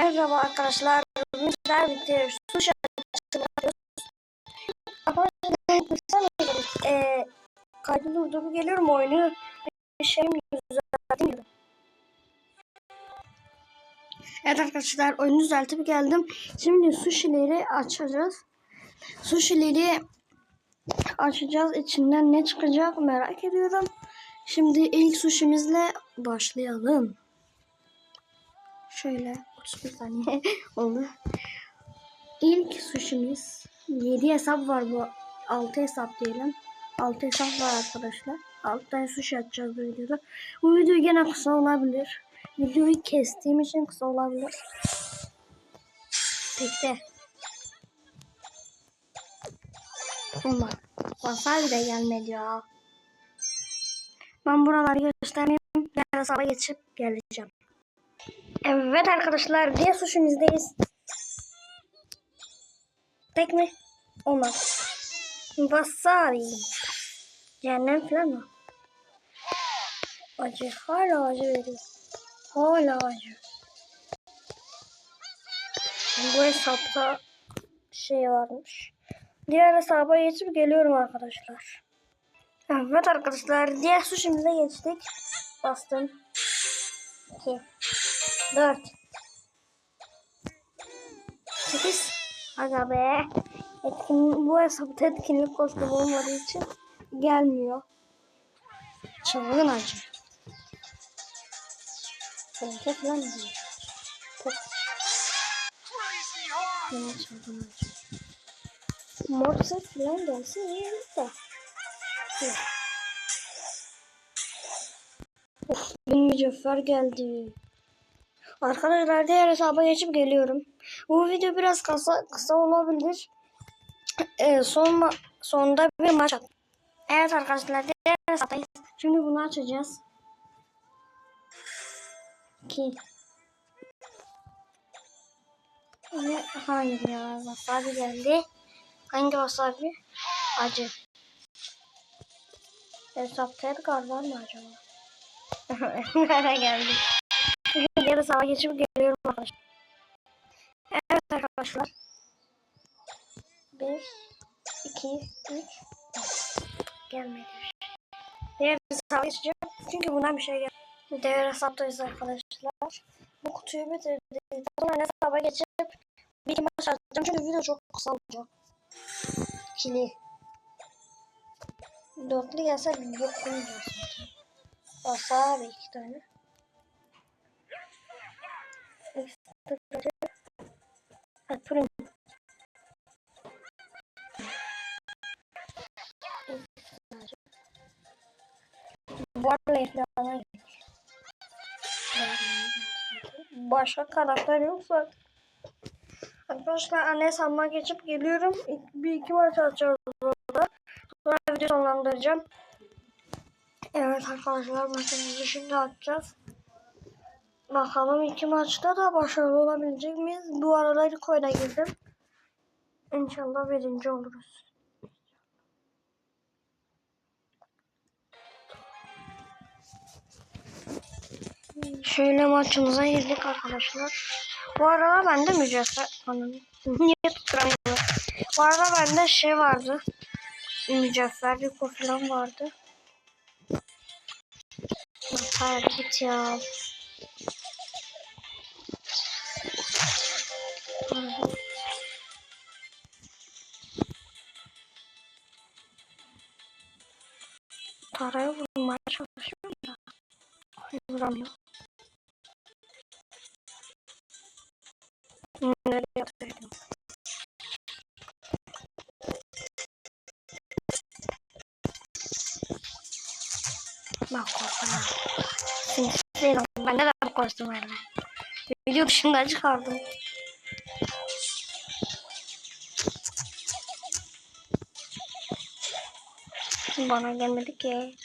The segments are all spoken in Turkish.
Merhaba arkadaşlar. Bugün sizlerle birlikte sushi açılımı yapıyoruz. Arkadaşlar e, kaydı durdurup geliyorum oyunu. Bir şeyim düzeltemiyorum. Evet arkadaşlar oyunu düzeltip geldim. Şimdi sushi'leri açacağız. Sushi'leri açacağız. İçinden ne çıkacak merak ediyorum. Şimdi ilk sushi'mizle başlayalım. Şöyle 31 saniye oldu. İlk sushi'miz 7 hesap var bu. 6 hesap diyelim. 6 hesap var arkadaşlar. 6 tane sushi atacağız bu videoda. Bu video gene kısa olabilir. Videoyu kestiğim için kısa olabilir. Bekle. Ama wasabi de gelmedi ya. Ben buraları göstermeyeyim. Diğer hesaba geçip geleceğim. Evet arkadaşlar diğer sushi'mizdeyiz. Tek mi? Olmaz. Wasabi. Cehennem falan mı? Acı. Hala acı veriyor. Hala acı. Bu hesapta şey varmış. Diğer hesaba geçip geliyorum arkadaşlar. Evet arkadaşlar diğer sushi'mize geçtik. Bastım. 2 4 8 Aga be. Etkin, bu hesapta etkinlik kostümü olmadığı için gelmiyor. Çılgın acı. Benimki falan değil. Çok Yine çılgın acı. Morse falan gelse iyi de. Yok. Of, mücevher geldi. Arkadaşlar diğer hesaba geçip geliyorum. Bu video biraz kısa, kısa olabilir. Ee, son sonunda bir maç. Evet arkadaşlar diğer hesaptayız. Şimdi bunu açacağız. 2 Ve hangi ya? Wasabi geldi. Hangi wasabi? Acı. Hesapta Edgar var mı acaba? Nereye geldi? Diğer sağa geçip geliyorum arkadaşlar. Evet arkadaşlar. 1 2 3 Gelmedi. Diğer sağa geçeceğim. Çünkü bundan bir şey geldi. Diğer hesaptayız arkadaşlar. Bu kutuyu bitirdik. Sonra hesaba geçip bir maç atacağım. Çünkü video çok kısa olacak. İkili. Dörtlü gelse yok koymayacağız. Wasabi iki tane. Pırım. Barley falan Başka karakter yoksa Arkadaşlar anne sanma geçip geliyorum. Bir iki maç atacağız burada. Sonra video sonlandıracağım. Evet arkadaşlar maçımızı şimdi atacağız. Bakalım iki maçta da başarılı olabilecek miyiz? Bu arada ilk oyuna girdim. İnşallah birinci oluruz. Şöyle maçımıza girdik arkadaşlar. Bu arada bende. Anam, Niye tutturamıyorum? Bu arada bende şey vardı. Mücevher bir falan vardı. Hayır git ya. Taraya vurmaya çalışıyorum da. Vuramıyor. Nereye atayım? Bak korkma. Sinsi Bende de bu kostüm var. Video dışında çıkardım. Bana gelmedi ki.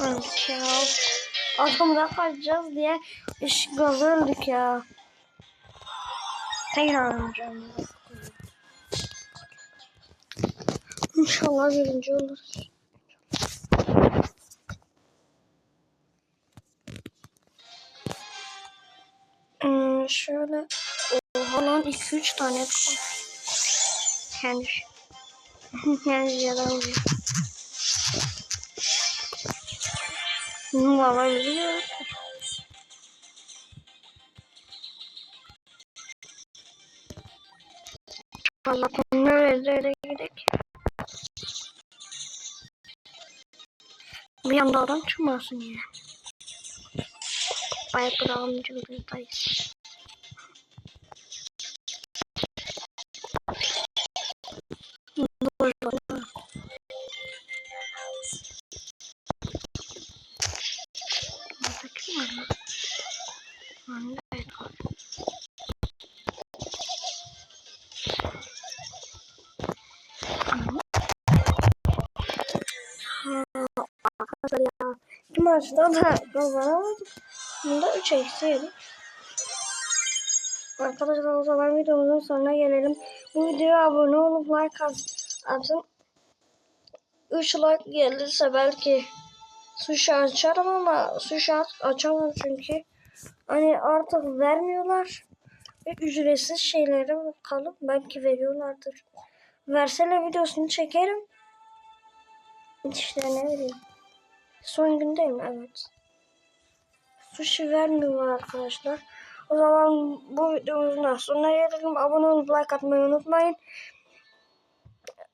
Öldük ya. Adamdan kaçacağız diye gazı öldük ya. Tekrar oynayacağım. İnşallah birinci oluruz. Şöyle oha lan 2-3 tane. Kendi kendi yalan diyor. Valla biliyor. Valla nerelere gidelim. Bir anda adam çıkmasın ya. Bayağı gramcılıktayız. Burada. Maçta da kazanamadık. Bunda 3 eksi yedik. Arkadaşlar o zaman videomuzun sonuna gelelim. Bu videoya abone olup like at- atın. 3 like gelirse belki sushi açarım ama sushi aç- açamam çünkü hani artık vermiyorlar. Ve ücretsiz şeylere bakalım. Belki veriyorlardır. Verseler videosunu çekerim. İşte ne bileyim. Son gündeyim evet. Sushi vermiyorlar arkadaşlar. O zaman bu videomuzun sonuna gelelim. Abone olup like atmayı unutmayın.